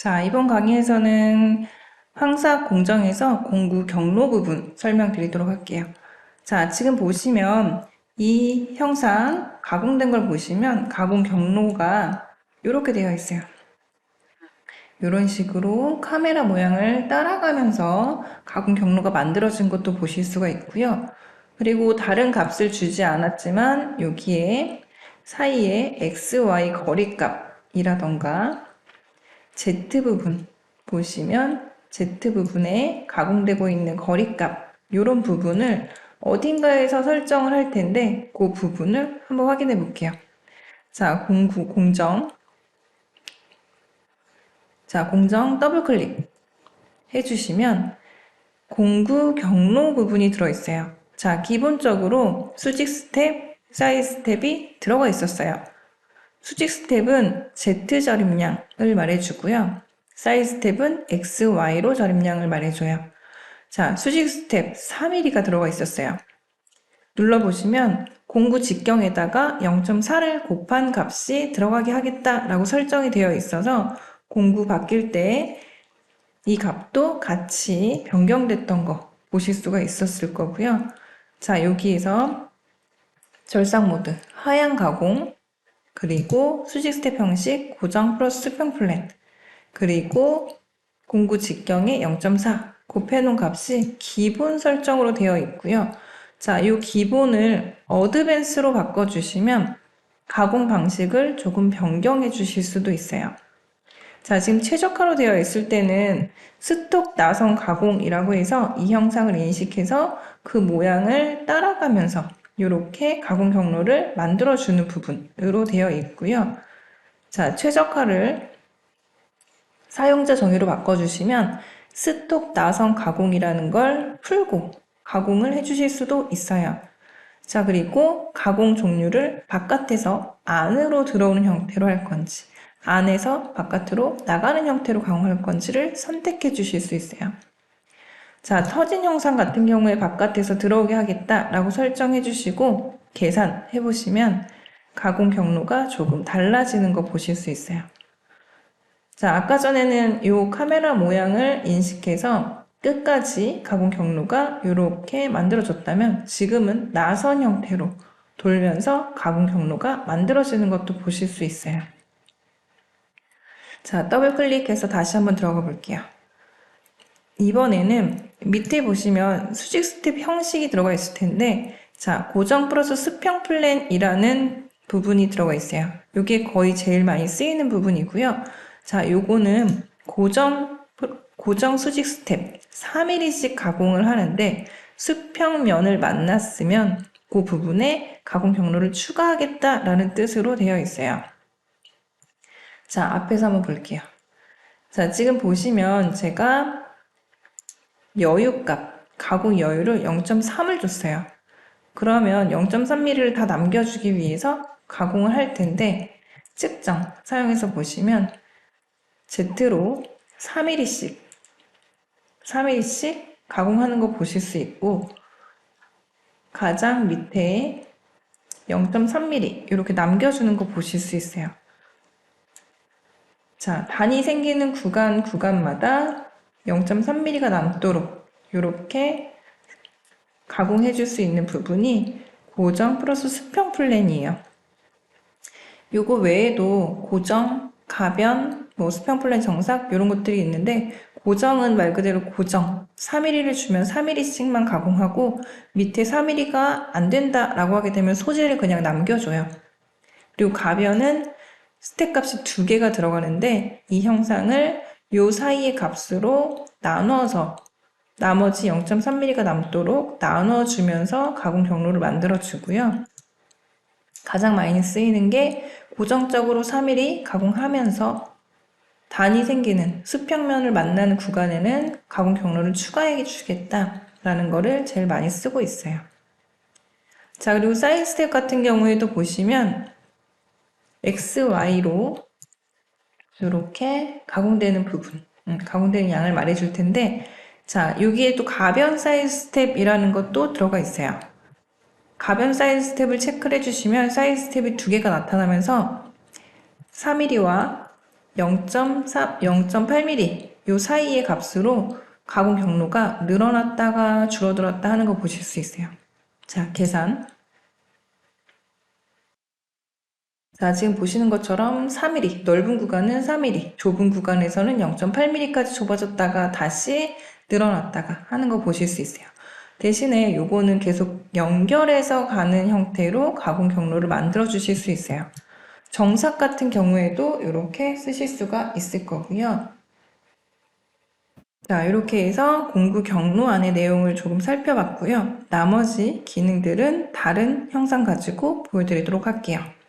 자, 이번 강의에서는 황사 공정에서 공구 경로 부분 설명드리도록 할게요. 자, 지금 보시면 이 형상 가공된 걸 보시면 가공 경로가 이렇게 되어 있어요. 이런 식으로 카메라 모양을 따라가면서 가공 경로가 만들어진 것도 보실 수가 있고요. 그리고 다른 값을 주지 않았지만 여기에 사이에 x, y 거리값이라던가 z 부분 보시면 z 부분에 가공되고 있는 거리값 이런 부분을 어딘가에서 설정을 할 텐데 그 부분을 한번 확인해 볼게요. 자, 공구, 공정. 자, 공정 더블 클릭 해주시면 공구 경로 부분이 들어있어요. 자, 기본적으로 수직 스텝, 사이 스텝이 들어가 있었어요. 수직 스텝은 Z 절임량을 말해주고요. 사이 스텝은 X, Y로 절임량을 말해줘요. 자, 수직 스텝 3mm가 들어가 있었어요. 눌러보시면 공구 직경에다가 0.4를 곱한 값이 들어가게 하겠다라고 설정이 되어 있어서 공구 바뀔 때 이 값도 같이 변경됐던 거 보실 수가 있었을 거고요. 자, 여기에서 절삭 모드, 하향 가공, 그리고 수직 스텝 형식, 고정 플러스 수평 플랜, 그리고 공구 직경에 0.4 곱해놓은 값이 기본 설정으로 되어 있고요. 자, 이 기본을 어드밴스로 바꿔주시면 가공 방식을 조금 변경해 주실 수도 있어요. 자, 지금 최적화로 되어 있을 때는 스톡 나선 가공이라고 해서 이 형상을 인식해서 그 모양을 따라가면서 이렇게 가공 경로를 만들어주는 부분으로 되어 있고요. 자, 최적화를 사용자 정의로 바꿔주시면 스톡 나선 가공이라는 걸 풀고 가공을 해주실 수도 있어요. 자, 그리고 가공 종류를 바깥에서 안으로 들어오는 형태로 할 건지, 안에서 바깥으로 나가는 형태로 가공할 건지를 선택해 주실 수 있어요. 자, 터진 형상 같은 경우에 바깥에서 들어오게 하겠다라고 설정해 주시고 계산해 보시면 가공 경로가 조금 달라지는 거 보실 수 있어요. 자, 아까 전에는 이 카메라 모양을 인식해서 끝까지 가공 경로가 이렇게 만들어졌다면 지금은 나선 형태로 돌면서 가공 경로가 만들어지는 것도 보실 수 있어요. 자, 더블 클릭해서 다시 한번 들어가 볼게요. 이번에는 밑에 보시면 수직 스텝 형식이 들어가 있을 텐데 자, 고정 플러스 수평 플랜이라는 부분이 들어가 있어요. 이게 거의 제일 많이 쓰이는 부분이고요. 자, 요거는 고정 고정 수직 스텝 3mm씩 가공을 하는데 수평면을 만났으면 그 부분에 가공 경로를 추가하겠다라는 뜻으로 되어 있어요. 자, 앞에서 한번 볼게요. 자, 지금 보시면 제가 여유값, 가공 여유를 0.3을 줬어요. 그러면 0.3mm를 다 남겨주기 위해서 가공을 할 텐데 측정 사용해서 보시면 Z로 3mm씩 3mm씩 가공하는 거 보실 수 있고 가장 밑에 0.3mm 이렇게 남겨주는 거 보실 수 있어요. 자, 반이 생기는 구간 구간마다 0.3mm가 남도록 이렇게 가공해 줄 수 있는 부분이 고정 플러스 수평 플랜이에요. 요거 외에도 고정, 가변, 뭐 수평 플랜 정삭 이런 것들이 있는데 고정은 말 그대로 고정 3mm를 주면 3mm씩만 가공하고 밑에 3mm가 안 된다라고 하게 되면 소재를 그냥 남겨줘요. 그리고 가변은 스택 값이 두 개가 들어가는데 이 형상을 요 사이의 값으로 나눠서 나머지 0.3mm가 남도록 나눠주면서 가공 경로를 만들어주고요. 가장 많이 쓰이는 게 고정적으로 3mm 가공하면서 단이 생기는 수평면을 만나는 구간에는 가공 경로를 추가해 주겠다 라는 거를 제일 많이 쓰고 있어요. 자, 그리고 사이드 스텝 같은 경우에도 보시면 x, y로 이렇게 가공되는 부분, 음, 가공되는 양을 말해줄 텐데, 자, 여기에 또 가변 사이즈 스텝이라는 것도 들어가 있어요. 가변 사이즈 스텝을 체크를 해주시면 사이즈 스텝이 두 개가 나타나면서 3mm와 0.4, 0.8mm 요 사이의 값으로 가공 경로가 늘어났다가 줄어들었다 하는 거 보실 수 있어요. 자, 계산. 자, 지금 보시는 것처럼 4mm, 넓은 구간은 4mm, 좁은 구간에서는 0.8mm까지 좁아졌다가 다시 늘어났다가 하는 거 보실 수 있어요. 대신에 요거는 계속 연결해서 가는 형태로 가공 경로를 만들어 주실 수 있어요. 정삭 같은 경우에도 이렇게 쓰실 수가 있을 거고요. 자, 이렇게 해서 공구 경로 안의 내용을 조금 살펴봤고요. 나머지 기능들은 다른 형상 가지고 보여드리도록 할게요.